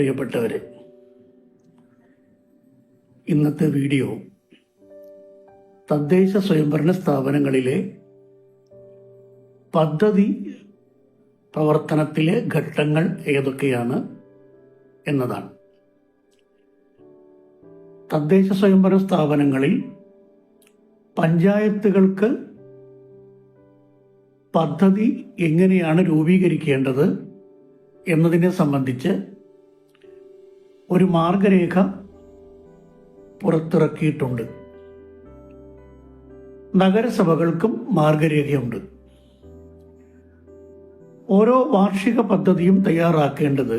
പ്രിയപ്പെട്ടവരെ ഇന്നത്തെ വീഡിയോ തദ്ദേശ സ്വയംഭരണ സ്ഥാപനങ്ങളിലെ പദ്ധതി പ്രവർത്തനത്തിലെ ഘട്ടങ്ങൾ ഏതൊക്കെയാണ് എന്നതാണ്. തദ്ദേശ സ്വയംഭരണ സ്ഥാപനങ്ങളിൽ പഞ്ചായത്തുകൾക്ക് പദ്ധതി എങ്ങനെയാണ് രൂപീകരിക്കേണ്ടത് എന്നതിനെ സംബന്ധിച്ച് ഒരു മാർഗരേഖ പുറത്തിറക്കിയിട്ടുണ്ട്. നഗരസഭകൾക്കും മാർഗരേഖയുണ്ട്. ഓരോ വാർഷിക പദ്ധതിയും തയ്യാറാക്കേണ്ടത്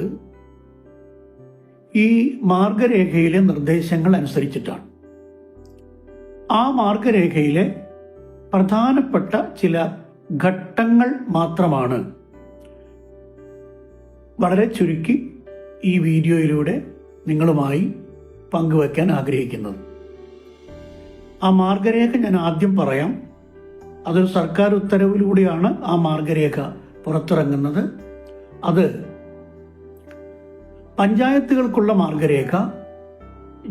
ഈ മാർഗരേഖയിലെ നിർദ്ദേശങ്ങൾ അനുസരിച്ചിട്ടാണ്. ആ മാർഗരേഖയിലെ പ്രധാനപ്പെട്ട ചില ഘട്ടങ്ങൾ മാത്രമാണ്. വളരെ ചുരുക്കി ഈ വീഡിയോയിലൂടെ നിങ്ങളുമായി പങ്കുവയ്ക്കാൻ ആഗ്രഹിക്കുന്നത്. ആ മാർഗരേഖ ഞാൻ ആദ്യം പറയാം. അതൊരു സർക്കാർ ഉത്തരവിലൂടെയാണ് ആ മാർഗരേഖ പുറത്തിറങ്ങുന്നത്. അത് പഞ്ചായത്തുകൾക്കുള്ള മാർഗരേഖ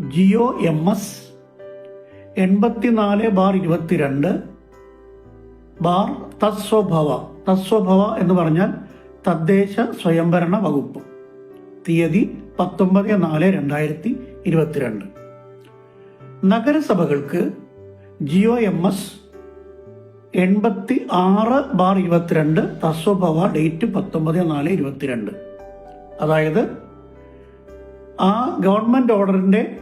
ജിയോ എം എസ് എൺപത്തിനാല് ബാർ ഇരുപത്തിരണ്ട് ബാർ തസ്വഭവ തസ്വഭവ എന്ന് പറഞ്ഞാൽ തദ്ദേശ സ്വയംഭരണ വകുപ്പ്. തീയതി പത്തൊമ്പത് നാല് രണ്ടായിരത്തി ഇരുപത്തിരണ്ട്. നഗരസഭകൾക്ക് ജിയോ എം എസ് എൺപത്തി ആറ് ബാർ ഇരുപത്തിരണ്ട് തസ്വഭവ ഡേറ്റ് പത്തൊമ്പത് നാല് ഇരുപത്തിരണ്ട്. അതായത് ആ ഗവൺമെന്റ് ഓർഡറിന്റെ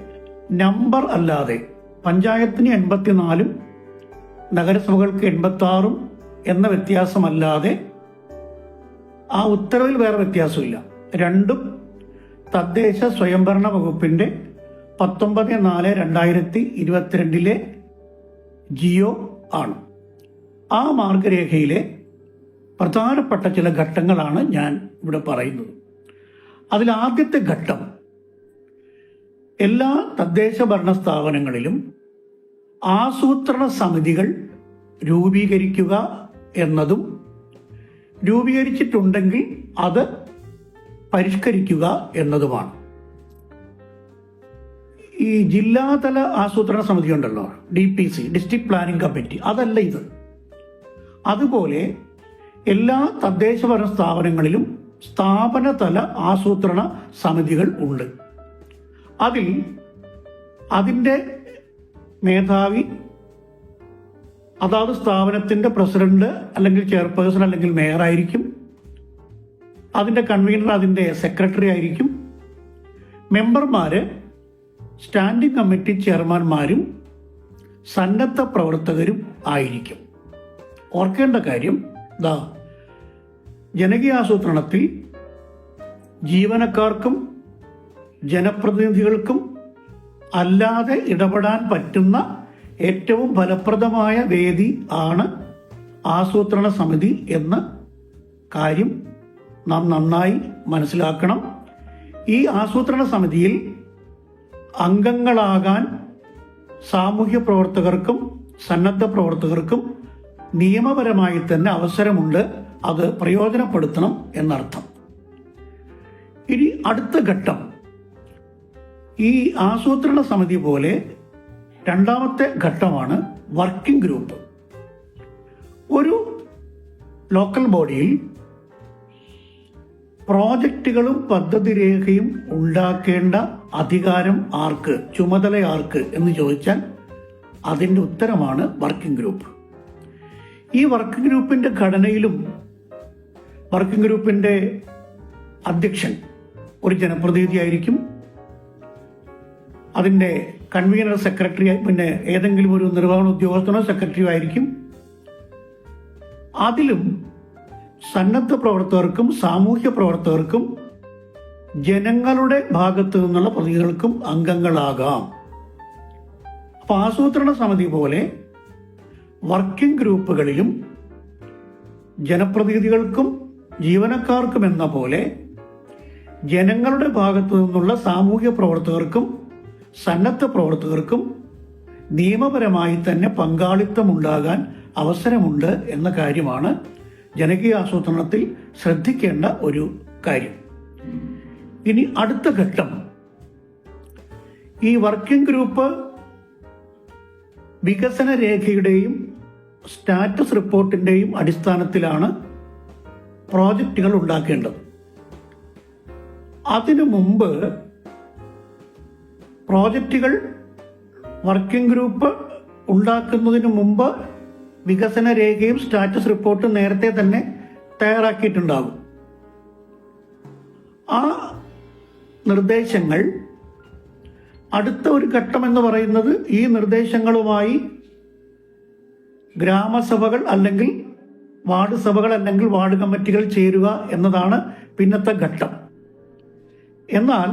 നമ്പർ അല്ലാതെ പഞ്ചായത്തിന് എൺപത്തിനാലും നഗരസഭകൾക്ക് എൺപത്തി ആറും എന്ന വ്യത്യാസമല്ലാതെ ആ ഉത്തരവിൽ വേറെ വ്യത്യാസമില്ല. രണ്ടും തദ്ദേശ സ്വയംഭരണ വകുപ്പിന്റെ പത്തൊമ്പത് നാല് രണ്ടായിരത്തി ഇരുപത്തിരണ്ടിലെ ജിയോ ആണ്. ആ മാർഗരേഖയിലെ പ്രധാനപ്പെട്ട ചില ഘട്ടങ്ങളാണ് ഞാൻ ഇവിടെ പറയുന്നത്. അതിൽ ആദ്യത്തെ ഘട്ടം എല്ലാ തദ്ദേശ ഭരണ സ്ഥാപനങ്ങളിലും ആസൂത്രണ സമിതികൾ രൂപീകരിക്കുക എന്നതും രൂപീകരിച്ചിട്ടുണ്ടെങ്കിൽ അത് പരിഷ്കരിക്കുക എന്നതുമാണ്. ഈ ജില്ലാതല ആസൂത്രണ സമിതി ഉണ്ടല്ലോ D P C district planning committee അതല്ല ഇത്. അതുപോലെ എല്ലാ തദ്ദേശ ഭരണ സ്ഥാപനങ്ങളിലും സ്ഥാപനതല ആസൂത്രണ സമിതികൾ ഉണ്ട്. അതിൽ അതിന്റെ മേധാവി അതാത് സ്ഥാപനത്തിന്റെ പ്രസിഡന്റ് അല്ലെങ്കിൽ ചെയർപേഴ്സൺ അല്ലെങ്കിൽ മേയർ അതിന്റെ കൺവീനർ അതിന്റെ സെക്രട്ടറി ആയിരിക്കും. മെമ്പർമാർ സ്റ്റാൻഡിംഗ് കമ്മിറ്റി ചെയർമാൻമാരും സന്നദ്ധ പ്രവർത്തകരും ആയിരിക്കും. ഓർക്കേണ്ട കാര്യം ദാ ജനകീയാസൂത്രണത്തിൽ ജീവനക്കാർക്കും ജനപ്രതിനിധികൾക്കും അല്ലാതെ ഇടപെടാൻ പറ്റുന്ന ഏറ്റവും ഫലപ്രദമായ വേദി ആണ് ആസൂത്രണ സമിതി എന്ന കാര്യം നാം നന്നായി മനസ്സിലാക്കണം. ഈ ആസൂത്രണ സമിതിയിൽ അംഗങ്ങളാകാൻ സാമൂഹ്യ പ്രവർത്തകർക്കും സന്നദ്ധ പ്രവർത്തകർക്കും നിയമപരമായി തന്നെ അവസരമുണ്ട്. അത് പ്രയോജനപ്പെടുത്തണം എന്നർത്ഥം. ഇനി അടുത്ത ഘട്ടം. ഈ ആസൂത്രണ സമിതി പോലെ രണ്ടാമത്തെ ഘട്ടമാണ് വർക്കിംഗ് ഗ്രൂപ്പ്. ഒരു ലോക്കൽ ബോഡിയിൽ പ്രോജക്റ്റുകളും പദ്ധതി രേഖയും ഉണ്ടാക്കേണ്ട അധികാരം ആർക്ക് ചുമതല ആർക്ക് എന്ന് ചോദിച്ചാൽ അതിന്റെ ഉത്തരമാണ് വർക്കിംഗ് ഗ്രൂപ്പ്. ഈ വർക്കിംഗ് ഗ്രൂപ്പിന്റെ ഘടനയിലും വർക്കിംഗ് ഗ്രൂപ്പിന്റെ അധ്യക്ഷൻ ഒരു ജനപ്രതിനിധി ആയിരിക്കും അതിന്റെ കൺവീനർ സെക്രട്ടറി പിന്നെ ഏതെങ്കിലും ഒരു നിർവഹണ ഉദ്യോഗസ്ഥനോ സെക്രട്ടറിയോ ആയിരിക്കും. അതിലും സന്നദ്ധ പ്രവർത്തകർക്കും സാമൂഹ്യ പ്രവർത്തകർക്കും ജനങ്ങളുടെ ഭാഗത്തു നിന്നുള്ള പ്രതികൾക്കും അംഗങ്ങളാകാം. അപ്പൊ ആസൂത്രണ സമിതി പോലെ വർക്കിംഗ് ഗ്രൂപ്പുകളിലും ജനപ്രതിനിധികൾക്കും ജീവനക്കാർക്കും എന്ന പോലെ ജനങ്ങളുടെ ഭാഗത്തു നിന്നുള്ള സാമൂഹ്യ പ്രവർത്തകർക്കും സന്നദ്ധ പ്രവർത്തകർക്കും നിയമപരമായി തന്നെ പങ്കാളിത്തമുണ്ടാകാൻ അവസരമുണ്ട് എന്ന കാര്യമാണ് ജനകീയ ആസൂത്രണത്തിൽ ശ്രദ്ധിക്കേണ്ട ഒരു കാര്യം. ഇനി അടുത്ത ഘട്ടം. ഈ വർക്കിംഗ് ഗ്രൂപ്പ് വികസന രേഖയുടെയും സ്റ്റാറ്റസ് റിപ്പോർട്ടിന്റെയും അടിസ്ഥാനത്തിലാണ് പ്രോജക്റ്റുകൾ ഉണ്ടാക്കേണ്ടത്. അതിനു മുമ്പ് പ്രോജക്റ്റുകൾ വർക്കിംഗ് ഗ്രൂപ്പ് ഉണ്ടാക്കുന്നതിന് മുമ്പ് വികസന രേഖയും സ്റ്റാറ്റസ് റിപ്പോർട്ടും നേരത്തെ തന്നെ തയ്യാറാക്കിയിട്ടുണ്ടാകും. ആ നിർദ്ദേശങ്ങൾ അടുത്ത ഒരു ഘട്ടം എന്ന് പറയുന്നത് ഈ നിർദ്ദേശങ്ങളുമായി ഗ്രാമസഭകൾ അല്ലെങ്കിൽ വാർഡ് സഭകൾ അല്ലെങ്കിൽ വാർഡ് കമ്മിറ്റികൾ ചേരുക എന്നതാണ് പിന്നത്തെ ഘട്ടം. എന്നാൽ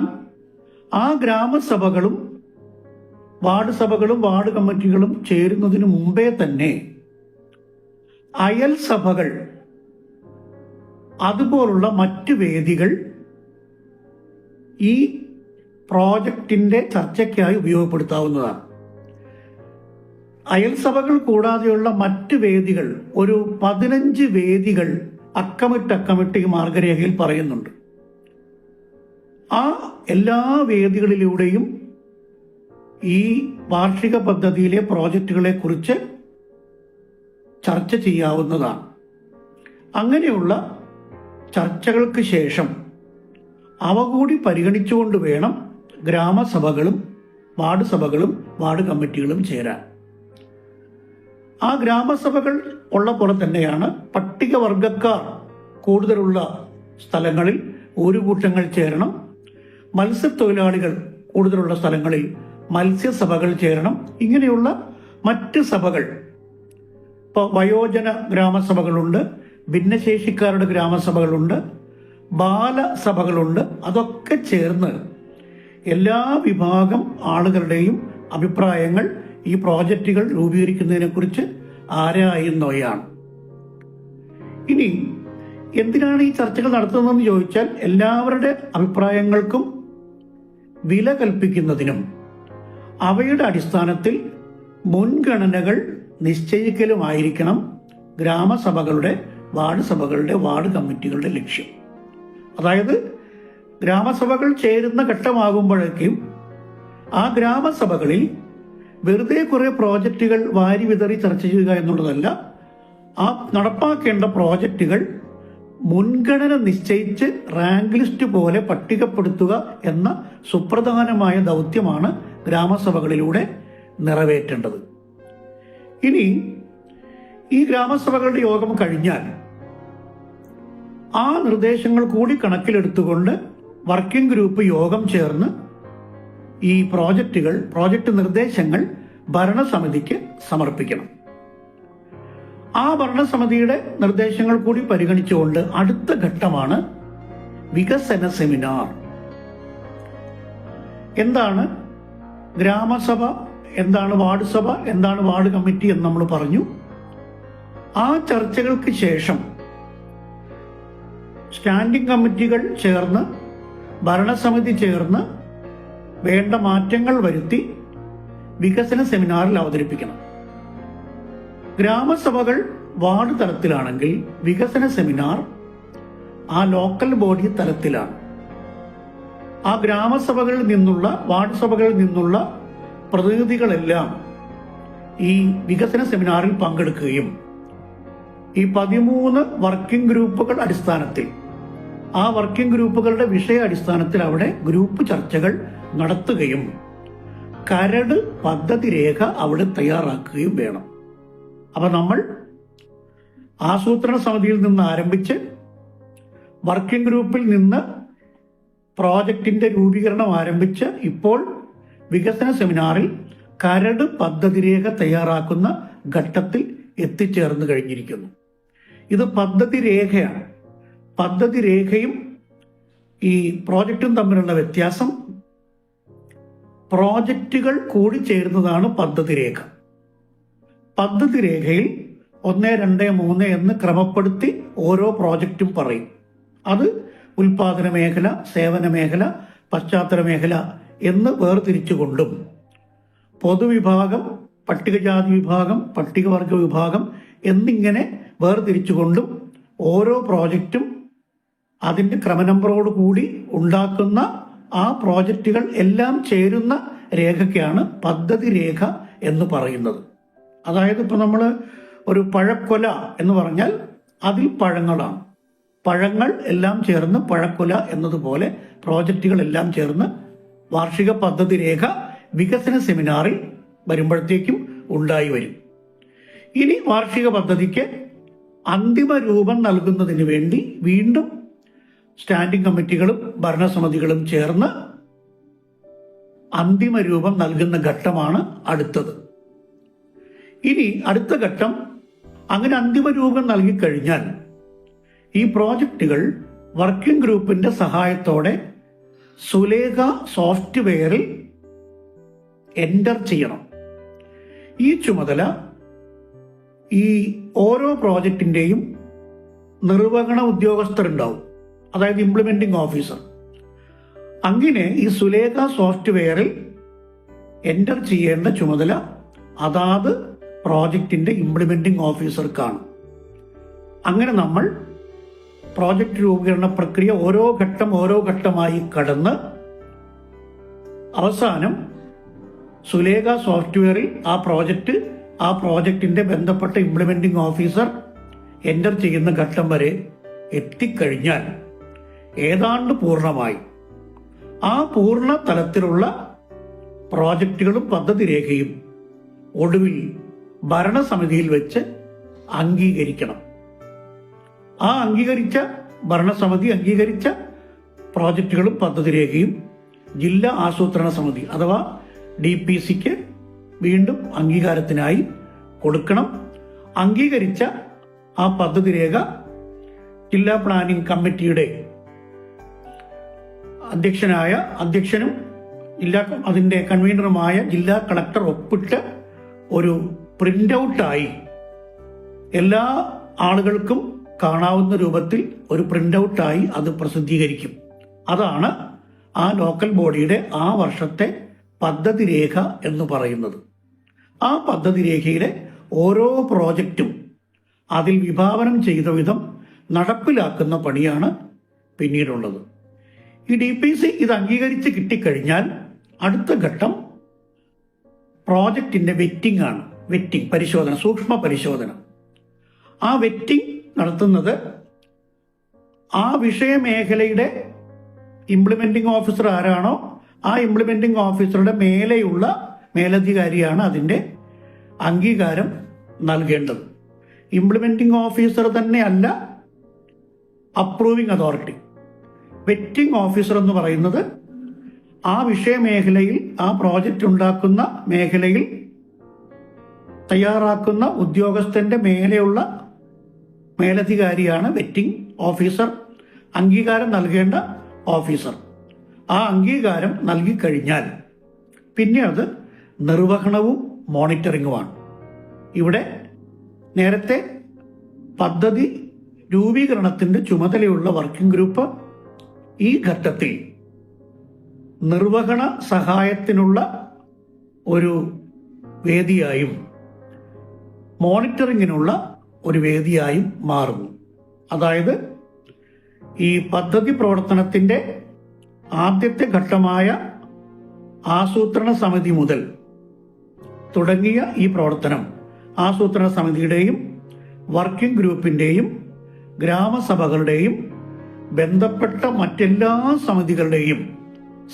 ആ ഗ്രാമസഭകളും വാർഡ് സഭകളും വാർഡ് കമ്മിറ്റികളും ചേരുന്നതിന് മുമ്പേ തന്നെ അയൽ സഭകൾ അതുപോലുള്ള മറ്റു വേദികൾ ഈ പ്രോജക്റ്റിന്റെ ചർച്ചയ്ക്കായി ഉപയോഗപ്പെടുത്താവുന്നതാണ്. അയൽസഭകൾ കൂടാതെയുള്ള മറ്റ് വേദികൾ ഒരു പതിനഞ്ച് വേദികൾ അക്കമിട്ട് അക്കമിട്ട് ഈ മാർഗരേഖയിൽ പറയുന്നുണ്ട്. ആ എല്ലാ വേദികളിലൂടെയും ഈ വാർഷിക പദ്ധതിയിലെ പ്രോജക്റ്റുകളെ കുറിച്ച് ചർച്ച ചെയ്യാവുന്നതാണ്. അങ്ങനെയുള്ള ചർച്ചകൾക്ക് ശേഷം അവ കൂടി പരിഗണിച്ചുകൊണ്ട് വേണം ഗ്രാമസഭകളും വാർഡ് സഭകളും വാർഡ് കമ്മിറ്റികളും ചേരാൻ. ആ ഗ്രാമസഭകൾ ഉള്ള പോലെ തന്നെയാണ് പട്ടികവർഗക്കാർ കൂടുതലുള്ള സ്ഥലങ്ങളിൽ ഒരു കൂട്ടങ്ങൾ ചേരണം. മത്സ്യത്തൊഴിലാളികൾ കൂടുതലുള്ള സ്ഥലങ്ങളിൽ മത്സ്യസഭകൾ ചേരണം. ഇങ്ങനെയുള്ള മറ്റ് സഭകൾ ഇപ്പോൾ വയോജന ഗ്രാമസഭകളുണ്ട് ഭിന്നശേഷിക്കാരുടെ ഗ്രാമസഭകളുണ്ട് ബാലസഭകളുണ്ട് അതൊക്കെ ചേർന്ന് എല്ലാ വിഭാഗം ആളുകളുടെയും അഭിപ്രായങ്ങൾ ഈ പ്രോജക്റ്റുകൾ രൂപീകരിക്കുന്നതിനെക്കുറിച്ച് ആരായുന്നവയാണ്. ഇനി എന്തിനാണ് ഈ ചർച്ചകൾ നടത്തുന്നതെന്ന് ചോദിച്ചാൽ എല്ലാവരുടെ അഭിപ്രായങ്ങൾക്കും വില കൽപ്പിക്കുന്നതിനും അവയുടെ അടിസ്ഥാനത്തിൽ മുൻഗണനകൾ നിശ്ചയിക്കലുമായിരിക്കണം ഗ്രാമസഭകളുടെ വാർഡ് സഭകളുടെ വാർഡ് കമ്മിറ്റികളുടെ ലക്ഷ്യം. അതായത് ഗ്രാമസഭകൾ ചേരുന്ന ഘട്ടമാകുമ്പോഴേക്കും ആ ഗ്രാമസഭകളിൽ വെറുതെ കുറേ പ്രോജക്റ്റുകൾ വാരി വിതറി ചർച്ച ചെയ്യുക എന്നുള്ളതല്ല ആ നടപ്പാക്കേണ്ട പ്രോജക്റ്റുകൾ മുൻഗണന നിശ്ചയിച്ച് റാങ്ക് ലിസ്റ്റ് പോലെ പട്ടികപ്പെടുത്തുക എന്ന സുപ്രധാനമായ ദൗത്യമാണ് ഗ്രാമസഭകളിലൂടെ നിറവേറ്റേണ്ടത്. ഇനി ഈ ഗ്രാമസഭകളുടെ യോഗം കഴിഞ്ഞാൽ ആ നിർദ്ദേശങ്ങൾ കൂടി കണക്കിലെടുത്തുകൊണ്ട് വർക്കിംഗ് ഗ്രൂപ്പ് യോഗം ചേർന്ന് ഈ പ്രോജക്റ്റുകൾ പ്രോജക്റ്റ് നിർദ്ദേശങ്ങൾ ഭരണസമിതിക്ക് സമർപ്പിക്കണം. ആ ഭരണസമിതിയുടെ നിർദ്ദേശങ്ങൾ കൂടി പരിഗണിച്ചുകൊണ്ട് അടുത്ത ഘട്ടമാണ് വികസന സെമിനാർ. എന്താണ്? ഗ്രാമസഭ എന്താണ് വാർഡ് സഭ എന്താണ് വാർഡ് കമ്മിറ്റി എന്ന് നമ്മൾ പറഞ്ഞു. ആ ചർച്ചകൾക്ക് ശേഷം സ്റ്റാൻഡിംഗ് കമ്മിറ്റികൾ ചേർന്ന് ഭരണസമിതി ചേർന്ന് വേണ്ട മാറ്റങ്ങൾ വരുത്തി വികസന സെമിനാറിൽ അവതരിപ്പിക്കണം. ഗ്രാമസഭകൾ വാർഡ് തലത്തിലാണെങ്കിൽ വികസന സെമിനാർ ആ ലോക്കൽ ബോഡി തലത്തിലാണ്. ആ ഗ്രാമസഭകളിൽ നിന്നുള്ള വാർഡ് സഭകളിൽ നിന്നുള്ള പ്രതിനിധികളെല്ലാം ഈ വികസന സെമിനാറിൽ പങ്കെടുക്കുകയും ഈ പതിമൂന്ന് വർക്കിംഗ് ഗ്രൂപ്പുകൾ അടിസ്ഥാനത്തിൽ ആ വർക്കിംഗ് ഗ്രൂപ്പുകളുടെ വിഷയ അടിസ്ഥാനത്തിൽ അവിടെ ഗ്രൂപ്പ് ചർച്ചകൾ നടത്തുകയും കരട് പദ്ധതി രേഖ അവിടെ തയ്യാറാക്കുകയും വേണം. അപ്പൊ നമ്മൾ ആസൂത്രണ സമിതിയിൽ നിന്ന് ആരംഭിച്ച് വർക്കിംഗ് ഗ്രൂപ്പിൽ നിന്ന് പ്രോജക്റ്റിന്റെ രൂപീകരണം ആരംഭിച്ച് ഇപ്പോൾ വികസന സെമിനാറിൽ കരട് പദ്ധതിരേഖ തയ്യാറാക്കുന്ന ഘട്ടത്തിൽ എത്തിച്ചേർന്ന് കഴിഞ്ഞിരിക്കുന്നു. ഇത് പദ്ധതി രേഖയാണ് പദ്ധതി രേഖയും ഈ പ്രോജക്റ്റും തമ്മിലുള്ള വ്യത്യാസം പ്രോജക്റ്റുകൾ കൂടി ചേരുന്നതാണ് പദ്ധതി രേഖ പദ്ധതി രേഖയിൽ ഒന്ന് രണ്ട് മൂന്ന് എന്ന് ക്രമപ്പെടുത്തി ഓരോ പ്രോജക്റ്റും പറയും. അത് ഉൽപാദന മേഖല സേവന മേഖല പശ്ചാത്തല മേഖല എന്ന് വേർതിരിച്ചുകൊണ്ടും പൊതുവിഭാഗം പട്ടികജാതി വിഭാഗം പട്ടികവർഗ വിഭാഗം എന്നിങ്ങനെ വേർതിരിച്ചുകൊണ്ടും ഓരോ പ്രോജക്റ്റും അതിന്റെ ക്രമനമ്പറോട് കൂടി ഉണ്ടാക്കുന്ന ആ പ്രോജക്റ്റുകൾ എല്ലാം ചേരുന്ന രേഖയ്ക്കാണ് പദ്ധതി രേഖ എന്ന് പറയുന്നത്. അതായത് ഇപ്പോൾ നമ്മൾ ഒരു പഴക്കൊല എന്ന് പറഞ്ഞാൽ അതിൽ പഴങ്ങളാണ്. പഴങ്ങൾ എല്ലാം ചേർന്ന് പഴക്കൊല എന്നതുപോലെ പ്രോജക്റ്റുകളെല്ലാം ചേർന്ന് വാർഷിക പദ്ധതി രേഖ വികസന സെമിനാറിൽ വരുമ്പോഴത്തേക്കും ഉണ്ടായി വരും. ഇനി വാർഷിക പദ്ധതിക്ക് അന്തിമ രൂപം നൽകുന്നതിന് വേണ്ടി വീണ്ടും സ്റ്റാൻഡിംഗ് കമ്മിറ്റികളും ഭരണസമിതികളും ചേർന്ന് അന്തിമ രൂപം നൽകുന്ന ഘട്ടമാണ് അടുത്തത്. ഇനി അടുത്ത ഘട്ടം അങ്ങനെ അന്തിമ രൂപം നൽകിക്കഴിഞ്ഞാൽ ഈ പ്രോജക്റ്റുകൾ വർക്കിംഗ് ഗ്രൂപ്പിന്റെ സഹായത്തോടെ സുലേഖ സോഫ്റ്റ്വെയറിൽ എന്റർ ചെയ്യണം. ഈ ചുമതല ഈ ഓരോ പ്രോജക്റ്റിന്റെയും നിർവഹണ ഉദ്യോഗസ്ഥരുണ്ടാവും. അതായത് ഇംപ്ലിമെന്റിംഗ് ഓഫീസർ അങ്ങനെ ഈ സുലേഖ സോഫ്റ്റ്വെയറിൽ എന്റർ ചെയ്യേണ്ട ചുമതല അതാത് പ്രോജക്റ്റിന്റെ ഇംപ്ലിമെന്റിംഗ് ഓഫീസർക്കാണ് അങ്ങനെ നമ്മൾ പ്രോജക്റ്റ് രൂപീകരണ പ്രക്രിയ ഓരോ ഘട്ടം ഓരോ ഘട്ടമായി കടന്ന് അവസാനം സുലേഖ സോഫ്റ്റ്വെയറിൽ ആ പ്രോജക്റ്റ് ആ പ്രോജക്റ്റിന്റെ ബന്ധപ്പെട്ട ഇംപ്ലിമെന്റിംഗ് ഓഫീസർ എന്റർ ചെയ്യുന്ന ഘട്ടം വരെ എത്തിക്കഴിഞ്ഞാൽ ഏതാണ്ട് പൂർണമായി. ആ പൂർണ തലത്തിലുള്ള പ്രോജക്റ്റുകളും പദ്ധതി രേഖയും ഒടുവിൽ ഭരണസമിതിയിൽ വെച്ച് അംഗീകരിക്കണം. ആ അംഗീകരിച്ച ഭരണസമിതി അംഗീകരിച്ച പ്രോജക്റ്റുകളും പദ്ധതി രേഖയും ജില്ലാ ആസൂത്രണ സമിതി അഥവാ ഡി പി സിക്ക് വീണ്ടും അംഗീകാരത്തിനായി കൊടുക്കണം. അംഗീകരിച്ച ആ പദ്ധതി രേഖ ജില്ലാ പ്ലാനിംഗ് കമ്മിറ്റിയുടെ അധ്യക്ഷനായ അധ്യക്ഷനും ജില്ലാ അതിന്റെ കൺവീനറുമായ ജില്ലാ കളക്ടർ ഒപ്പിട്ട് ഒരു പ്രിന്റ് ഔട്ടായി എല്ലാ ആളുകൾക്കും കാണാവുന്ന രൂപത്തിൽ ഒരു പ്രിന്റ് ഔട്ടായി അത് പ്രസിദ്ധീകരിക്കും. അതാണ് ആ ലോക്കൽ ബോഡിയുടെ ആ വർഷത്തെ പദ്ധതി രേഖ എന്ന് പറയുന്നത്. ആ പദ്ധതി രേഖയിലെ ഓരോ പ്രോജക്റ്റും അതിൽ വിഭാവനം ചെയ്ത വിധം നടപ്പിലാക്കുന്ന പണിയാണ് പിന്നീടുള്ളത്. ഈ ഡി പി സി ഇത് അംഗീകരിച്ച് കിട്ടിക്കഴിഞ്ഞാൽ അടുത്ത ഘട്ടം പ്രോജക്റ്റിന്റെ വെറ്റിംഗ് ആണ്. വെറ്റിംഗ് പരിശോധന സൂക്ഷ്മ പരിശോധന. ആ വെറ്റിംഗ് നടത്തുന്നത് ആ വിഷയമേഖലയുടെ ഇംപ്ലിമെന്റിംഗ് ഓഫീസർ ആരാണോ ആ ഇംപ്ലിമെന്റിംഗ് ഓഫീസറുടെ മേലെയുള്ള മേലധികാരിയാണ് അതിന്റെ അംഗീകാരം നൽകേണ്ടത്. ഇംപ്ലിമെന്റിംഗ് ഓഫീസർ തന്നെയല്ല അപ്രൂവിംഗ് അതോറിറ്റി വെറ്റിംഗ് ഓഫീസർ എന്ന് പറയുന്നത് ആ വിഷയമേഖലയിൽ ആ പ്രോജക്റ്റ് ഉണ്ടാക്കുന്ന മേഖലയിൽ തയ്യാറാക്കുന്ന ഉദ്യോഗസ്ഥന്റെ മേലെയുള്ള മേലധികാരിയാണ് വെറ്റിംഗ് ഓഫീസർ. അംഗീകാരം നൽകേണ്ട ഓഫീസർ. ആ അംഗീകാരം നൽകിക്കഴിഞ്ഞാൽ പിന്നെ അത് നിർവഹണവും മോണിറ്ററിങ്ങുമാണ്. ഇവിടെ നേരത്തെ പദ്ധതി രൂപീകരണത്തിന്റെ ചുമതലയുള്ള വർക്കിംഗ് ഗ്രൂപ്പ് ഈ ഘട്ടത്തിൽ നിർവഹണ സഹായത്തിനുള്ള ഒരു വേദിയായും മോണിറ്ററിങ്ങിനുള്ള ഒരു വേദിയായും മാറുന്നു. അതായത് ഈ പദ്ധതി പ്രവർത്തനത്തിന്റെ ആദ്യത്തെ ഘട്ടമായ ആസൂത്രണ സമിതി മുതൽ തുടങ്ങിയ ഈ പ്രവർത്തനം ആസൂത്രണ സമിതിയുടെയും വർക്കിംഗ് ഗ്രൂപ്പിന്റെയും ഗ്രാമസഭകളുടെയും ബന്ധപ്പെട്ട മറ്റെല്ലാ സമിതികളുടെയും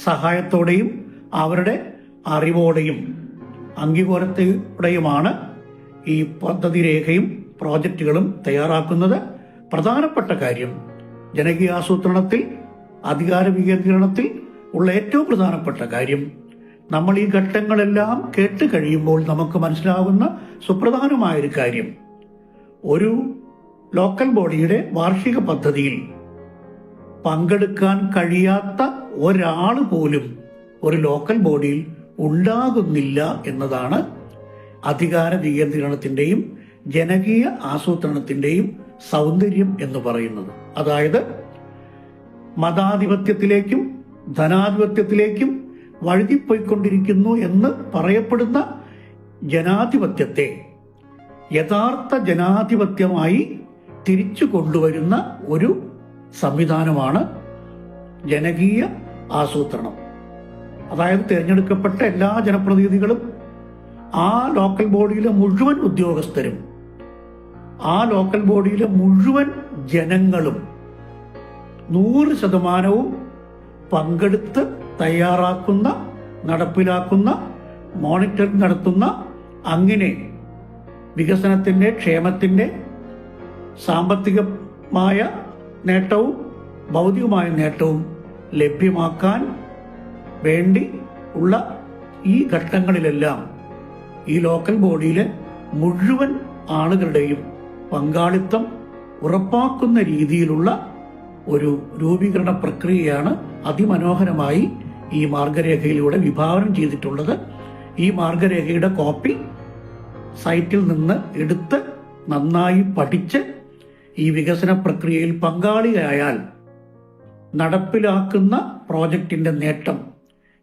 സഹായത്തോടെയും അവരുടെ അറിവോടെയും അംഗീകാരത്തോടെയുമാണ് ഈ പദ്ധതി രേഖയും പ്രോജക്റ്റുകളും തയ്യാറാക്കുന്നത് പ്രധാനപ്പെട്ട കാര്യം. ജനകീയ ആസൂത്രണത്തിൽ അധികാര വികേന്ദ്രീകരണത്തിൽ ഉള്ള ഏറ്റവും പ്രധാനപ്പെട്ട കാര്യം. നമ്മൾ ഈ ഘട്ടങ്ങളെല്ലാം കേട്ട് കഴിയുമ്പോൾ നമുക്ക് മനസ്സിലാകുന്ന സുപ്രധാനമായൊരു കാര്യം. ഒരു ലോക്കൽ ബോഡിയുടെ വാർഷിക പദ്ധതിയിൽ പങ്കെടുക്കാൻ കഴിയാത്ത ഒരാൾ പോലും ഒരു ലോക്കൽ ബോഡിയിൽ ഉണ്ടാകുന്നില്ല എന്നതാണ് അധികാര വികേന്ദ്രീകരണത്തിന്റെയും ജനകീയ ആസൂത്രണത്തിന്റെയും സൗന്ദര്യം എന്ന് പറയുന്നത്. അതായത് മതാധിപത്യത്തിലേക്കും ധനാധിപത്യത്തിലേക്കും വഴുതിപ്പോയിക്കൊണ്ടിരിക്കുന്നു എന്ന് പറയപ്പെടുന്ന ജനാധിപത്യത്തെ യഥാർത്ഥ ജനാധിപത്യമായി തിരിച്ചു കൊണ്ടുവരുന്ന ഒരു സംവിധാനമാണ് ജനകീയ ആസൂത്രണം. അതായത് തിരഞ്ഞെടുക്കപ്പെട്ട എല്ലാ ജനപ്രതിനിധികളും ആ ലോക്കൽ ബോഡിയിലെ മുഴുവൻ ഉദ്യോഗസ്ഥരും ആ ലോക്കൽ ബോഡിയിലെ മുഴുവൻ ജനങ്ങളും നൂറ് ശതമാനവും പങ്കെടുത്ത് തയ്യാറാക്കുന്ന നടപ്പിലാക്കുന്ന മോണിറ്ററിംഗ് നടത്തുന്ന അങ്ങനെ വികസനത്തിന്റെ ക്ഷേമത്തിന്റെ സാമ്പത്തികമായ നേട്ടവും ഭൗതികമായ നേട്ടവും ലഭ്യമാക്കാൻ വേണ്ടി ഉള്ള ഈ ഘട്ടങ്ങളിലെല്ലാം ഈ ലോക്കൽ ബോഡിയിലെ മുഴുവൻ ആളുകളുടെയും പങ്കാളിത്തം ഉറപ്പാക്കുന്ന രീതിയിലുള്ള ഒരു രൂപീകരണ പ്രക്രിയയാണ് അതിമനോഹരമായി ഈ മാർഗരേഖയിലൂടെ വിഭാവനം ചെയ്തിട്ടുള്ളത്. ഈ മാർഗരേഖയുടെ കോപ്പി സൈറ്റിൽ നിന്ന് എടുത്ത് നന്നായി പഠിച്ച് ഈ വികസന പ്രക്രിയയിൽ പങ്കാളിയായാൽ നടപ്പിലാക്കുന്ന പ്രോജക്റ്റിന്റെ നേട്ടം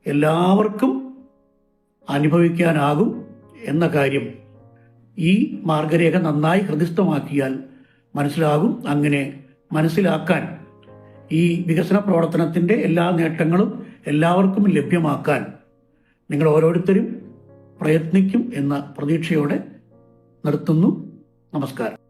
എല്ലാവർക്കും അനുഭവിക്കാനാകും എന്ന കാര്യം ഈ മാർഗരേഖ നന്നായി ഹൃദിസ്ഥമാക്കിയാൽ മനസ്സിലാകും അങ്ങനെ മനസ്സിലാക്കാൻ ഈ വികസന പ്രവർത്തനത്തിന്റെ എല്ലാ നേട്ടങ്ങളും എല്ലാവർക്കും ലഭ്യമാക്കാൻ നിങ്ങൾ ഓരോരുത്തരും പ്രയത്നിക്കും എന്ന പ്രതീക്ഷയോടെ നിർത്തുന്നു. നമസ്കാരം.